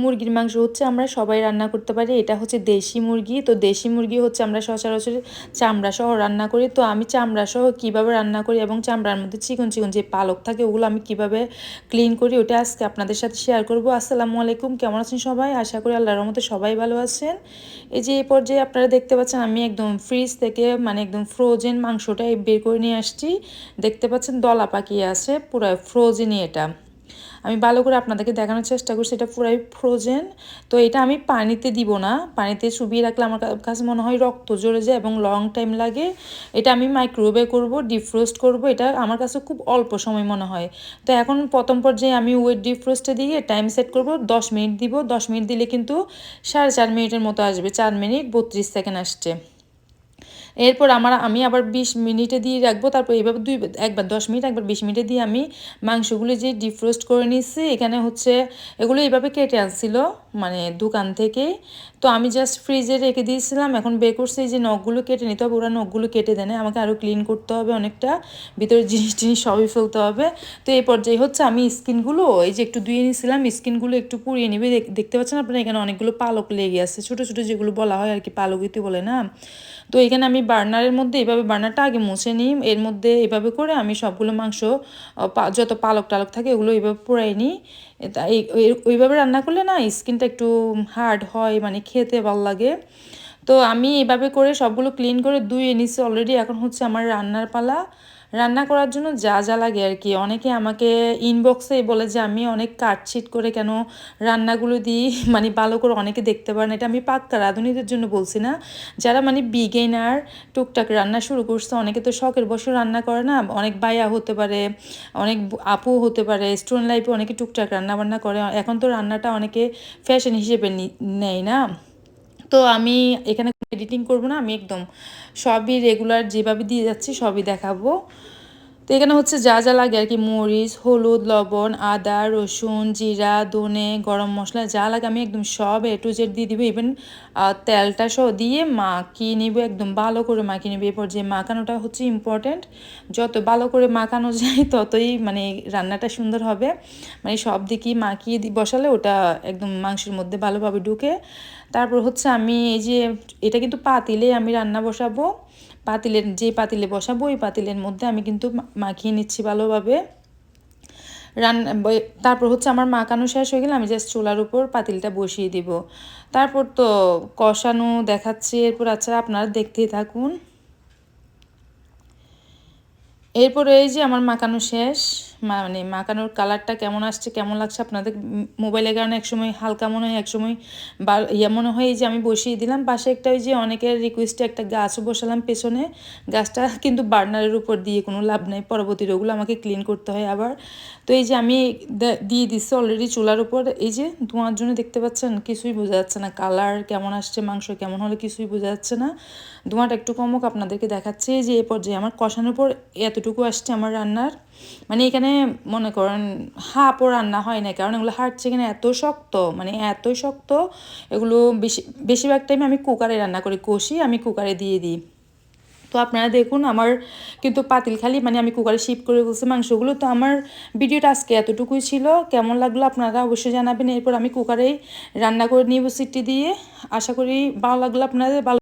মুরগির মাংস হচ্ছে আমরা সবাই রান্না করতে পারি, এটা হচ্ছে দেশি মুরগি, তো দেশি মুরগি হচ্ছে আমরা সচরাচর চামড়া সহ রান্না করি, তো আমি চামড়া সহ কীভাবে রান্না করি এবং চামড়ার মধ্যে চিকন চিকন যে পালক থাকে ওগুলো আমি কীভাবে ক্লিন করি, ওটা আজকে আপনাদের সাথে শেয়ার করব। আসসালামু আলাইকুম, কেমন আছেন সবাই? আশা করি আল্লাহর রহমতে সবাই ভালো আছেন। এই যে এই পর্যায়ে আপনারা দেখতে পাচ্ছেন আমি একদম ফ্রিজ থেকে মানে একদম ফ্রোজেন মাংসটা বের করে নিয়ে আসছি, দেখতে পাচ্ছেন দলা পাকিয়ে আছে, পুরো ফ্রোজেনই এটা। আমি ভালো করে আপনাদেরকে দেখানোর চেষ্টা করছি, এটা পুরাই ফ্রোজেন তো এটা আমি পানিতে দিব না, পানিতে চুবিয়ে রাখলে আমার কাছে মনে হয় রক্ত জড়ে যায় এবং লং টাইম লাগে। এটা আমি মাইক্রোওয়েভে করব ডিফ্রোস্ট করব, এটা আমার কাছে খুব অল্প সময় মনে হয়। তো এখন প্রথম পর্যায়ে আমি ওয়েট ডিফ্রোস্টে দিয়ে টাইম সেট করব, দশ মিনিট দিব। দশ মিনিট দিলে কিন্তু সাড়ে চার মিনিটের মতো আসবে, চার মিনিট বত্রিশ সেকেন্ড আসছে। এরপর আমার, আমি আবার বিশ মিনিটে দিয়ে রাখব, তারপর এইভাবে দুই, একবার দশ মিনিট, একবার বিশ মিনিটে দিয়ে আমি মাংসগুলো যে ডিফ্রোস্ট করে নিচ্ছি এখানে হচ্ছে এগুলো এইভাবে কেটে আনছিল মানে দোকান থেকে। তো আমি জাস্ট ফ্রিজে রেখে দিয়েছিলাম, এখন বের করছি যে নখগুলো কেটে নিতে হবে, ওরা নখগুলো কেটে দেয় আমাকে আরও ক্লিন করতে হবে অনেকটা, ভিতরে জিনিস টিনিস সবই ফেলতে হবে। তো এই পর্যায়ে হচ্ছে আমি স্কিনগুলো এই যে একটু ধুয়ে নিয়েছিলাম স্কিনগুলো একটু পুড়িয়ে নিবে দেখতে পাচ্ছেন আপনারা, এখানে অনেকগুলো পালক লেগে আছে, ছোটো ছোটো যেগুলো বলা হয় আর কি পালকিতে বলে না। তো এখানে আমি বার্নারের মধ্যে এভাবে বার্নারটা আগে মুছে নিই। এর মধ্যে এভাবে করে আমি সবগুলো মাংস যত পালক টালক থাকে ওগুলো এইভাবে পোড়াই নিই। ওইভাবে রান্না করলে না স্কিনটা একটু হার্ড হয় মানে খেতে ভালো লাগে। তো আমি এভাবে করে সবগুলো ক্লিন করে দুই নিচ্ছি অলরেডি এখন হচ্ছে আমার রান্নার পালা। রান্না করার জন্য যা যা লাগে আর কি। অনেকে আমাকে ইনবক্সে বলে যে, আমি অনেক কাটছিট করে কেন রান্নাগুলো দিই? মানে ভালো করে অনেকে দেখতে পারেন এটা আমি পাক্কা রাঁধুনিদের জন্য বলছি না। যারা মানে বিগেনার টুকটাক রান্না শুরু করছে, অনেকে তো শখের বসে রান্না করে না। অনেক বায়া হতে পারে, অনেক আপু হতে পারে স্টুডেন্ট লাইফে অনেকে টুকটাক রান্না বান্না করে। এখন তো রান্নাটা অনেকে ফ্যাশন হিসেবে নেয় না। তো আমি এখানে এডিটিং করব না, আমি একদম সবই রেগুলার যেভাবে দিয়ে যাচ্ছি সবই দেখাবো। তো এখানে হচ্ছে যা যা লাগে আর কি, মরিচ, হলুদ, লবণ, আদা, রসুন, জিরা, ধনে, গরম মশলা যা লাগে আমি একদম সব এ টু জেড দিয়ে দিব। ইভেন তেলটা সহ দিয়ে মাখিয়ে নিব, একদম ভালো করে মাখিয়ে নেব। এরপর যে মাখানোটা হচ্ছে ইম্পর্ট্যান্ট যত ভালো করে মাখানো যায় ততই মানে রান্নাটা সুন্দর হবে। মানে সব দিকেই মাখিয়ে বসালে ওটা একদম মাংসের মধ্যে ভালোভাবে ঢুকে। তারপর হচ্ছে আমি এই যে, এটা কিন্তু পাতিলে আমি রান্না বসাবো। পাতিলের যে পাতিলে বসাবো, ওই পাতিলের মধ্যে আমি কিন্তু মাখিয়ে নিচ্ছি ভালোভাবে। রান্না তারপর হচ্ছে আমার মাখানো শেষ হয়ে গেলে আমি জাস্ট চুলার উপর পাতিলটা বসিয়ে দিব। তারপর তো কষানো দেখাচ্ছি, এরপর আচ্ছা আপনারা দেখতেই থাকুন। এরপর এই যে আমার মাখানো শেষ। মানে মাখানোর কালারটা কেমন আসছে, কেমন লাগছে আপনাদের? মোবাইলের কারণে একসময় হালকা মনে হয়, একসময় বা ইয়ে মনে হয় যে আমি বসিয়ে দিলাম, পাশে একটা ওই যে অনেকের রিকোয়েস্টে একটা গাছও বসালাম পেছনে। গাছটা কিন্তু বার্নারের উপর দিয়ে কোনো লাভ নেই, পরবর্তী ওগুলো আমাকে ক্লিন করতে হয় আবার। তো এই যে আমি দিয়ে দিচ্ছি অলরেডি চুলার উপর, এই যে ধোঁয়ার জন্য দেখতে পাচ্ছেন, কিছুই বোঝা যাচ্ছে না কালার কেমন আসছে, মাংস কেমন হলে, কিছুই বোঝা যাচ্ছে না। ধোঁয়াটা একটু কমক, আপনাদেরকে দেখাচ্ছি যে এ পর্যায়ে আমার কষানোর পর এতটুকু আসছে আমার রান্নার। মানে এখানে মনে করেন হাফও রান্না হয় না কারণ এগুলো হার্ট চিকেন এত শক্ত মানে এত শক্ত, এগুলো বেশি, বেশিরভাগ টাইম আমি কুকারে রান্না করি, কষি আমি কুকারে দিয়ে দিই। তো আপনারা দেখুন, আমার কিন্তু পাতিল খালি মানে আমি কুকারে শিপ করে বলছি মাংসগুলো, তো আমার ভিডিওটা আজকে এতটুকুই ছিল। কেমন লাগল আপনারা অবশ্যই জানাবেন, এরপর আমি কুকারেই রান্না করে নিয়ে সিটি দিয়ে। আশা করি ভালো লাগল আপনাদের, ভালো